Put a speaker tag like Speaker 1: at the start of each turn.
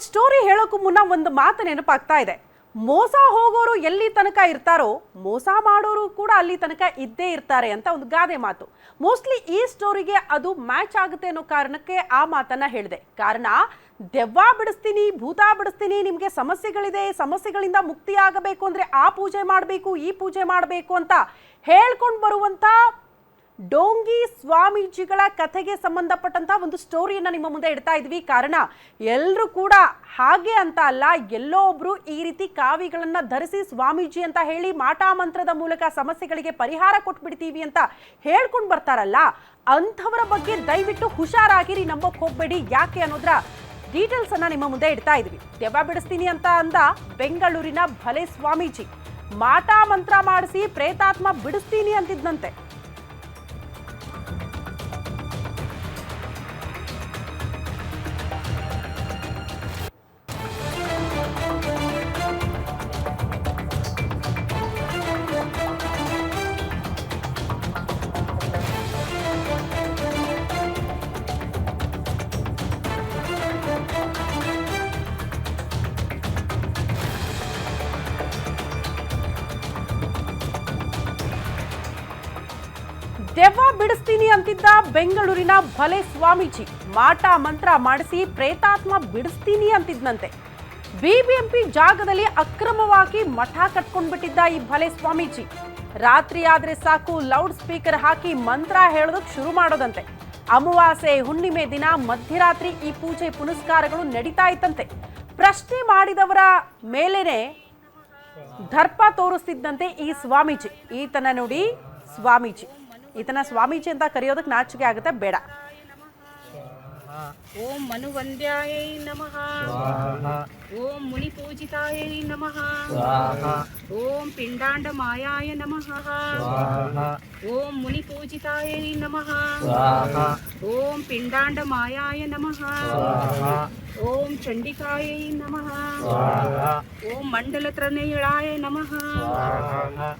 Speaker 1: ಒಂದು ಸ್ಟೋರಿ ಹೇಳೋಕ್ಕೂ ಮುನ್ನ ಒಂದು ಮಾತು ನೆನಪಾಗ್ತಾ ಇದೆ. ಮೋಸ ಹೋಗೋರು ಎಲ್ಲಿ ತನಕ ಇರ್ತಾರೋ, ಮೋಸ ಮಾಡೋರು ಕೂಡ ಅಲ್ಲಿ ತನಕ ಇದ್ದೇ ಇರ್ತಾರೆ ಅಂತ ಒಂದು ಗಾದೆ ಮಾತು. ಮೋಸ್ಟ್ಲಿ ಈ ಸ್ಟೋರಿಗೆ ಅದು ಮ್ಯಾಚ್ ಆಗುತ್ತೆ ಅನ್ನೋ ಕಾರಣಕ್ಕೆ ಆ ಮಾತನ್ನ ಹೇಳಿದೆ. ಕಾರಣ, ದೆವ್ವ ಬಿಡಿಸ್ತೀನಿ, ಭೂತ ಬಿಡಿಸ್ತೀನಿ, ನಿಮಗೆ ಸಮಸ್ಯೆಗಳಿದೆ, ಸಮಸ್ಯೆಗಳಿಂದ ಮುಕ್ತಿ ಆಗಬೇಕು ಅಂದ್ರೆ ಆ ಪೂಜೆ ಮಾಡಬೇಕು, ಈ ಪೂಜೆ ಮಾಡಬೇಕು ಅಂತ ಹೇಳ್ಕೊಂಡು ಬರುವಂತ ಡೋಂಗಿ ಸ್ವಾಮೀಜಿಗಳ ಕಥೆಗೆ ಸಂಬಂಧಪಟ್ಟಂತ ಒಂದು ಸ್ಟೋರಿಯನ್ನ ನಿಮ್ಮ ಮುಂದೆ ಇಡ್ತಾ ಇದ್ವಿ. ಕಾರಣ ಎಲ್ಲರೂ ಕೂಡ ಹಾಗೆ ಅಂತ ಅಲ್ಲ, ಎಲ್ಲೋ ಒಬ್ರು ಈ ರೀತಿ ಕಾವಿಗಳನ್ನ ಧರಿಸಿ ಸ್ವಾಮೀಜಿ ಅಂತ ಹೇಳಿ ಮಾಟ ಮಂತ್ರದ ಮೂಲಕ ಸಮಸ್ಯೆಗಳಿಗೆ ಪರಿಹಾರ ಕೊಟ್ಬಿಡ್ತೀವಿ ಅಂತ ಹೇಳ್ಕೊಂಡು ಬರ್ತಾರಲ್ಲ, ಅಂಥವರ ಬಗ್ಗೆ ದಯವಿಟ್ಟು ಹುಷಾರಾಗಿರಿ, ನಂಬಕ್ ಹೋಗ್ಬೇಡಿ. ಯಾಕೆ ಅನ್ನೋದ್ರ ಡೀಟೇಲ್ಸ್ ಅನ್ನ ನಿಮ್ಮ ಮುಂದೆ ಇಡ್ತಾ ಇದ್ವಿ. ದೆವ್ವ ಬಿಡಿಸ್ತೀನಿ ಅಂತ ಅಂದ ಬೆಂಗಳೂರಿನ ಭಲೆ ಸ್ವಾಮೀಜಿ. ಮಾಟಾ ಮಂತ್ರ ಮಾಡಿಸಿ, ಪ್ರೇತಾತ್ಮ, ಬಿಡಿಸ್ತೀನಿ ಅಂತಿದ್ದಂತೆ ದೆವ್ವ ಬಿಡಿಸ್ತೀನಿ ಅಂತಿದ್ದ ಬೆಂಗಳೂರಿನ ಭಲೆ ಸ್ವಾಮೀಜಿ ಮಾಟ ಮಂತ್ರ ಮಾಡಿಸಿ ಪ್ರೇತಾತ್ಮ ಬಿಡಿಸ್ತೀನಿ ಅಂತಿದ್ನಂತೆ. ಬಿಬಿಎಂಪಿ ಜಾಗದಲ್ಲಿ ಅಕ್ರಮವಾಗಿ ಮಠ ಕಟ್ಕೊಂಡ್ಬಿಟ್ಟಿದ್ದ ಈ ಭಲೆ ಸ್ವಾಮೀಜಿ ರಾತ್ರಿ ಆದ್ರೆ ಸಾಕು ಲೌಡ್ ಸ್ಪೀಕರ್ ಹಾಕಿ ಮಂತ್ರ ಹೇಳೋದಕ್ಕೆ ಶುರು ಮಾಡೋದಂತೆ. ಅಮಾವಾಸ್ಯೆ, ಹುಣ್ಣಿಮೆ ದಿನ ಮಧ್ಯರಾತ್ರಿ ಈ ಪೂಜೆ ಪುನಸ್ಕಾರಗಳು ನಡೀತಾ ಇತ್ತಂತೆ. ಪ್ರಶ್ನೆ ಮಾಡಿದವರ ಮೇಲೇನೆ ದರ್ಪ ತೋರಿಸ್ತಿದ್ದಂತೆ ಈ ಸ್ವಾಮೀಜಿ. ಈತನ ನೋಡಿ ಸ್ವಾಮೀಜಿ. ಈತನ ಸ್ವಾಮೀಜಿ ಅಂತ ಕರೆಯೋದಕ್ಕೆ ನಾಚಿಕೆ ಆಗುತ್ತೆ ಬೇಡ.
Speaker 2: ಓಂ ಮನುವಂದ್ಯಾಯೈ ನಮಃ. ಓಂ ಮುನಿ ಪೂಜಿತಾಯ ನಮಃ ಓಂ ಪಿಂಡಾಂಡ ಮಾಯಾಯ ನಮಃ ಓಂ ಮುನಿ ಪೂಜಿತಾಯ ನಮಃ ಓಂ ಪಿಂಡಾಂಡ ಮಾಯಾಯ ನಮಃ ಓಂ ಚಂಡಿಕಾಯೈ ನಮಃ. ಓಂ ಮಂಡಲತ್ರನೇಯಳಾಯ ನಮಃ.